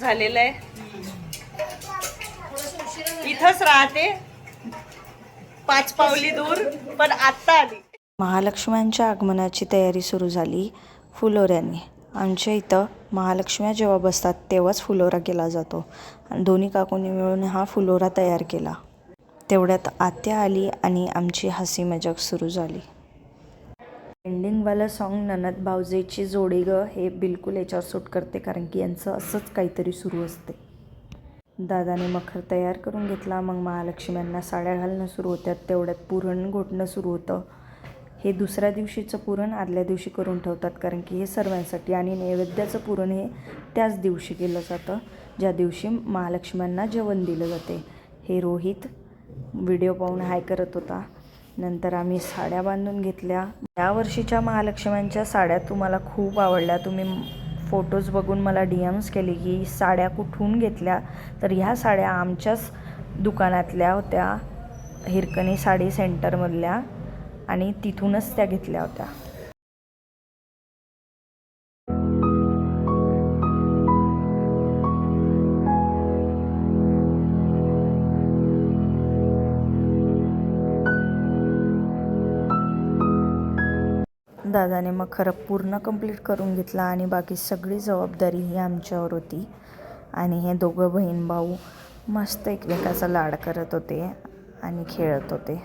झालेलं आहे. इथंच राहते. पाच पावली दूर पण आत्ता आली. महालक्ष्म्यांच्या आगमनाची तयारी सुरू झाली फुलोऱ्याने. आमच्या इथं महालक्ष्म्या जेव्हा बसतात तेव्हाच फुलोरा केला जातो. आणि दोन्ही काकूंनी मिळून हा फुलोरा तयार केला. तेवढ्यात आत्या आली आणि आमची हसी मजाक सुरू झाली. एंडिंगवालं सॉन्ग ननद भावजेची जोडी ग हे बिलकुल याच्यावर सूट करते कारण की यांचं असंच काहीतरी सुरू असते. दादाने मखर तयार करून घेतला मग महालक्ष्म्यांना साड्या घालणं सुरू होत्यात तेवढ्यात पुरण घोटणं सुरू होतं. हे दुसऱ्या दिवशीचं पुरण आदल्या दिवशी करून ठेवतात कारण की हे सर्वांसाठी आणि नैवेद्याचं पुरण हे त्याच दिवशी केलं जातं ज्या दिवशी महालक्ष्म्यांना जेवण दिलं जाते. हे रोहित व्हिडिओ पाहून हाय करत होता. नंतर आम्ही साड्या बांधून घेतल्या. या वर्षीच्या महालक्ष्म्यांच्या साड्या तुम्हाला खूप आवडल्या. तुम्ही फोटोज बघून मला डी एम्स केले की साड्या कुठून घेतल्या? तर ह्या साड्या आमच्याच दुकानातल्या होत्या. हिरकणी साडी सेंटरमधल्या आणि तिथूनच त्या घेतल्या होत्या. दादाने मग खरं पूर्ण कंप्लीट करून घेतला आणि बाकी सगळी जबाबदारी ही आमच्यावर होती. आणि हे दोघं बहीण भाऊ मस्त एकमेकाचा लाड करत होते आणि खेळत होते.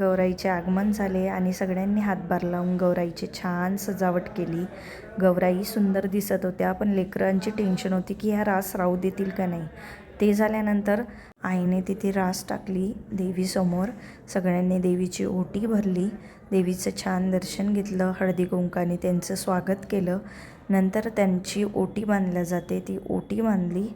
गौराईचे आगमन झाले आणि सगळ्यांनी हातभार लावून गौराईची छान सजावट केली. गौराई सुंदर दिसत होत्या पण लेकरांची टेन्शन होती की ह्या रास राहू देतील का नाही. ते झाल्यानंतर आईने तिथे रास टाकली देवीसमोर. सगळ्यांनी देवीची ओटी भरली. देवीचं छान दर्शन घेतलं. हळदी कुंकाने त्यांचं स्वागत केलं. नंतर त्यांची ओटी बांधल्या जाते. ती ओटी बांधली.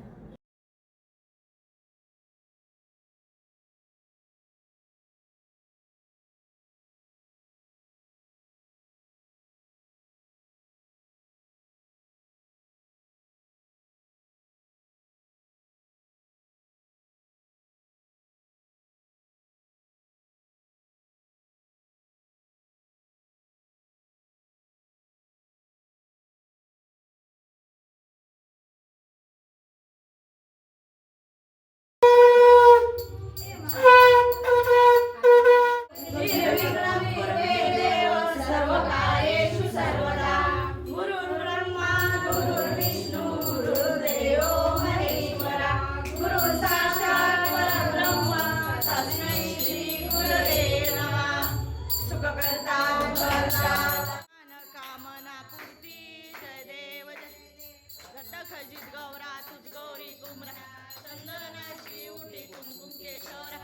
जय गौरा तुझ गौरी कुमरा चंदनाची उठी कुमकुम केशवरा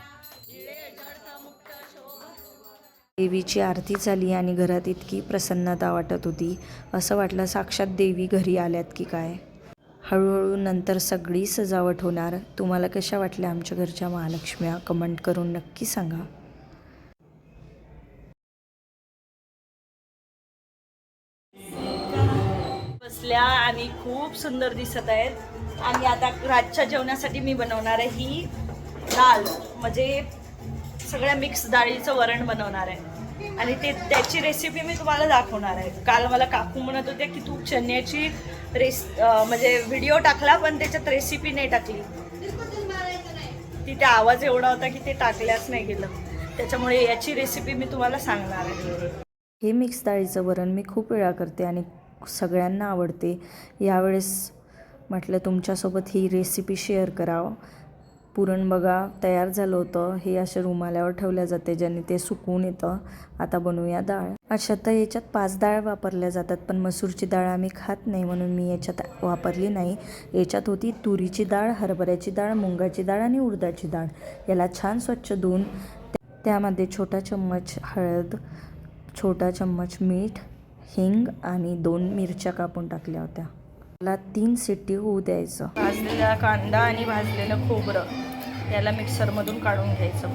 हिळे जडत मुक्त शोभा. देवीची आरती झाली आणि घरात इतकी प्रसन्नता वाटत होती. असं वाटलं साक्षात देवी घरी आल्यात की काय? हळूहळू नंतर सगळी सजावट होणार. तुम्हाला कशा वाटल्या आमच्या घरच्या महालक्ष्म्या? कमेंट करून नक्की सांगा. दिसल्या आणि खूप सुंदर दिसत आहेत. आणि आता रातच्या जेवणासाठी मी बनवणार आहे ही डाळ म्हणजे सगळ्या मिक्स डाळीचं वरण बनवणार आहे. आणि ते त्याची रेसिपी मी तुम्हाला दाखवणार आहे. काल मला काकू म्हणत होते की तू चण्याची रेस म्हणजे व्हिडिओ टाकला पण त्याच्यात रेसिपी नाही टाकली. तिथे आवाज एवढा होता की ते टाकल्याच नाही गेलं. त्याच्यामुळे याची रेसिपी मी तुम्हाला सांगणार आहे. हे मिक्स डाळीचं वरण मी खूप वेळा करते आणि सगळ्यांना आवडते. यावेळेस म्हटलं तुमच्यासोबत ही रेसिपी शेअर करावं. पुरण बघा तयार झालं होतं. हे अशा रुमाल्यावर ठेवल्या जाते ज्याने ते सुकून येतं. आता बनवूया डाळ. अशा तर याच्यात पाच डाळ वापरल्या जातात पण मसूरची डाळ आम्ही खात नाही म्हणून मी याच्यात वापरली नाही. याच्यात होती तुरीची डाळ हरभऱ्याची डाळ मुंगाची डाळ आणि उडदाची डाळ. याला छान स्वच्छ धुवून त्यामध्ये छोटा चम्मच हळद छोटा चम्मच मीठ हिंग आणि दोन मिरच्या कापून टाकल्या होत्या. त्याला तीन सिट्टी होऊ द्यायचं. भाजलेला कांदा आणि भाजलेलं खोबरं याला मिक्सरमधून काढून घ्यायचं.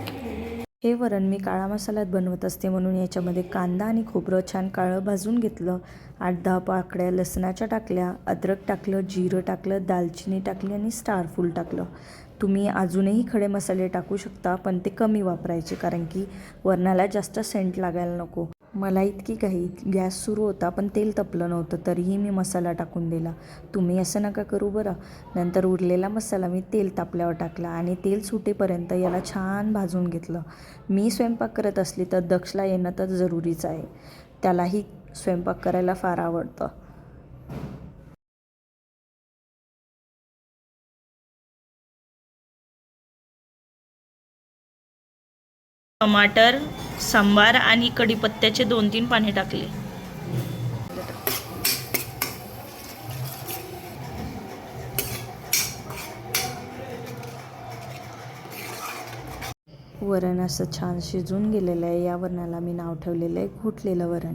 हे वरण मी काळा मसाल्यात बनवत असते म्हणून याच्यामध्ये कांदा आणि खोबरं छान काळं भाजून घेतलं. आठ दहा पाकड्या लसणाच्या टाकल्या अद्रक टाकलं जिरं टाकलं दालचिनी टाकली आणि स्टार फूल टाकलं. तुम्ही अजूनही खडे मसाले टाकू शकता पण ते कमी वापरायचे कारण की वरणाला जास्त सेंट लागायला नको. मला इतकी काही गॅस सुरू होता पण तेल तपलं नव्हतं तरीही मी मसाला टाकून दिला. तुम्ही असं नका करू बरं. नंतर उरलेला मसाला मी तेल तापल्यावर टाकला आणि तेल सुटेपर्यंत याला छान भाजून घेतलं. मी स्वयंपाक करत असली तर दक्षला येणं तर जरुरीच आहे. त्यालाही स्वयंपाक करायला फार आवडतं. टमाटर सांबार आणि कढीपत्त्याचे दोन तीन पाने टाकले. वरण असं छान शिजून गेलेलं आहे. या वरणाला मी नाव ठेवलेलं आहे घुटलेलं वरण.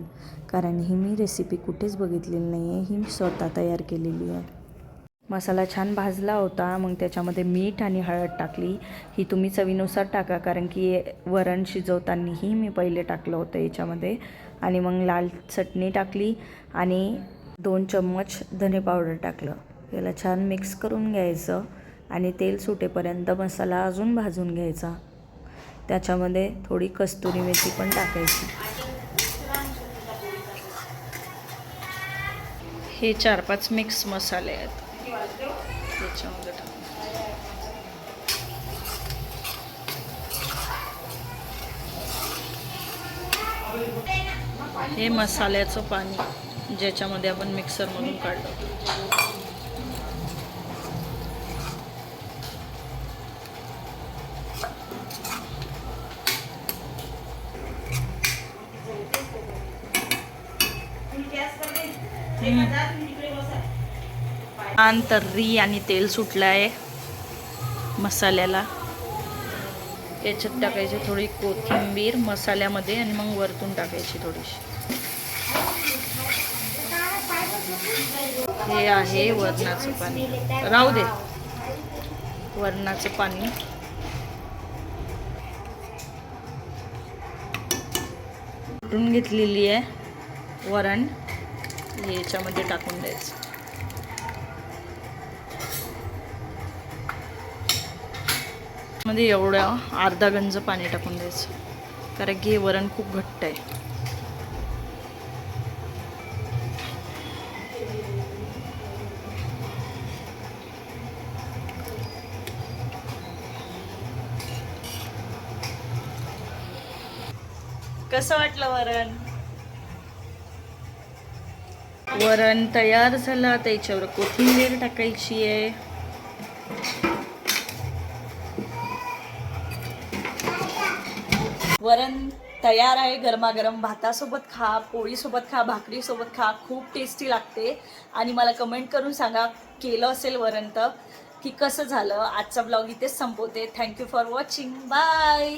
कारण ही मी रेसिपी कुठेच बघितलेली नाही आहे ही मी स्वतः तयार केलेली आहे. मसाला छान भाजला होता मग त्याच्यामध्ये मीठ आणि हळद टाकली. ही तुम्ही चवीनुसार टाका कारण की वरण शिजवतानाही मी पहिले टाकलं होतं याच्यामध्ये. आणि मग लाल चटणी टाकली आणि दोन चम्मच धने पावडर टाकलं. याला छान मिक्स करून घ्यायचं आणि तेल सुटेपर्यंत मसाला अजून भाजून घ्यायचा. त्याच्यामध्ये थोडी कस्तुरी मेथी पण टाकायची. हे चार पाच मिक्स मसाले आहेत. వచ్చాం అన్నట్టు हे मसाल्याचं पाणी ज्याच्यामध्ये आपण मिक्सरमधून काढलं Mm. छान तर्री आणि तेल सुटलं आहे मसाल्याला. याच्यात टाकायची थोडी कोथिंबीर मसाल्यामध्ये आणि मग वरतून टाकायची थोडीशी. हे आहे वरणाचं पाणी. राहू दे. वरणाचं पाणी. घेतलेली आहे? वरण. याच्यामध्ये टाकून द्यायचं. मध्ये एवढं अर्धा गंज पाणी टाकून द्यायचं. कारण की हे वरण खूप घट्ट आहे. कसं वाटलं वरण? वरण तयार झालं त्याच्यावर कोथिंबीर टाकायची आहे वरण तयार आहे गरमागरम भातासोबत खा पोळीसोबत खा भाकरीसोबत खा खूप टेस्टी लागते. आणि मला कमेंट करून सांगा केलं असेल वरण तर की कसं झालं? आजचा ब्लॉग इथेच संपवते. Thank you for watching bye